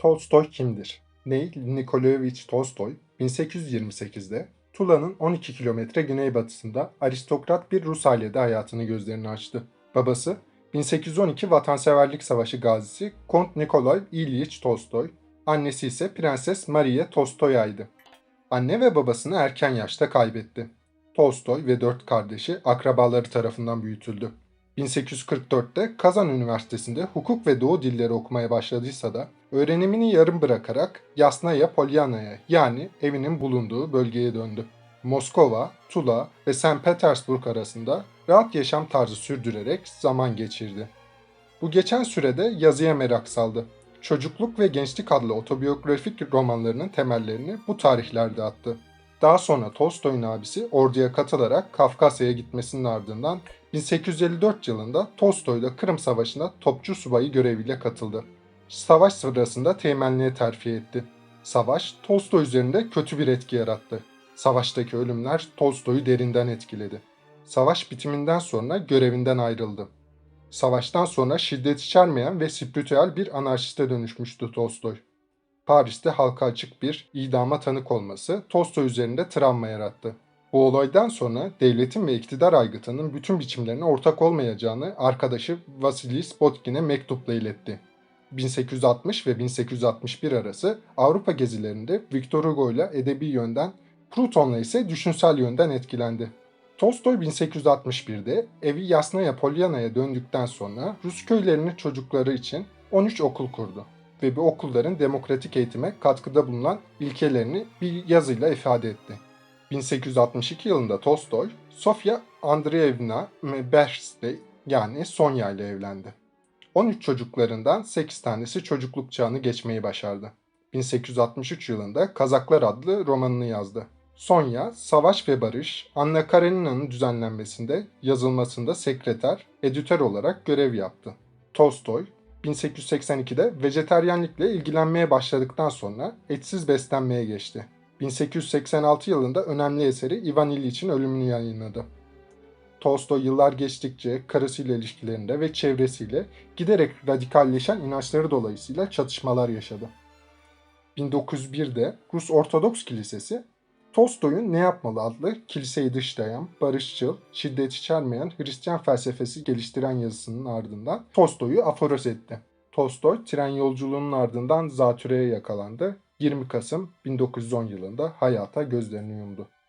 Tolstoy kimdir? Neil Nikolaevich Tolstoy 1828'de Tula'nın 12 kilometre güneybatısında aristokrat bir Rus ailede hayatını gözlerini açtı. Babası 1812 Vatanseverlik Savaşı gazisi Kont Nikolay İlyich Tolstoy, annesi ise Prenses Maria Tolstoya'ydı. Anne ve babasını erken yaşta kaybetti. Tolstoy ve dört kardeşi akrabaları tarafından büyütüldü. 1844'te Kazan Üniversitesi'nde hukuk ve doğu dilleri okumaya başladıysa da öğrenimini yarım bırakarak Yasnaya Polyana'ya yani evinin bulunduğu bölgeye döndü. Moskova, Tula ve St. Petersburg arasında rahat yaşam tarzı sürdürerek zaman geçirdi. Bu geçen sürede yazıya merak saldı. Çocukluk ve Gençlik adlı otobiyografik romanlarının temellerini bu tarihlerde attı. Daha sonra Tolstoy'un abisi orduya katılarak Kafkasya'ya gitmesinin ardından 1854 yılında Tolstoy da Kırım Savaşı'nda topçu subayı göreviyle katıldı. Savaş sırasında teğmenliğe terfi etti. Savaş Tolstoy üzerinde kötü bir etki yarattı. Savaştaki ölümler Tolstoy'u derinden etkiledi. Savaş bitiminden sonra görevinden ayrıldı. Savaştan sonra şiddet içermeyen ve spiritüel bir anarşiste dönüşmüştü Tolstoy. Paris'te halka açık bir idama tanık olması Tolstoy üzerinde travma yarattı. Bu olaydan sonra devletin ve iktidar aygıtının bütün biçimlerine ortak olmayacağını arkadaşı Vasily Spotkin'e mektupla iletti. 1860 ve 1861 arası Avrupa gezilerinde Victor Hugo ile edebi yönden, Proudhon'la ise düşünsel yönden etkilendi. Tolstoy 1861'de evi Yasnaya Polyana'ya döndükten sonra Rus köylerinin çocukları için 13 okul kurdu ve bu okulların demokratik eğitime katkıda bulunan ilkelerini bir yazıyla ifade etti. 1862 yılında Tolstoy, Sofya Andreevna Bers'le yani Sonya ile evlendi. 13 çocuklarından 8 tanesi çocukluk çağını geçmeyi başardı. 1863 yılında Kazaklar adlı romanını yazdı. Sonya, Savaş ve Barış, Anna Karenina'nın düzenlenmesinde, yazılmasında sekreter, editör olarak görev yaptı. Tolstoy, 1882'de vejeteryenlikle ilgilenmeye başladıktan sonra etsiz beslenmeye geçti. 1886 yılında önemli eseri Ivan İlyiç'in ölümünü yayınladı. Tolstoy yıllar geçtikçe karısıyla ilişkilerinde ve çevresiyle giderek radikalleşen inançları dolayısıyla çatışmalar yaşadı. 1901'de Rus Ortodoks Kilisesi Tolstoy'un Ne Yapmalı adlı kiliseyi dışlayan, barışçıl, şiddet içermeyen Hristiyan felsefesi geliştiren yazısının ardından Tolstoy'u aforoz etti. Tolstoy tren yolculuğunun ardından zatürreye yakalandı. 20 Kasım 1910 yılında hayata gözlerini yumdu.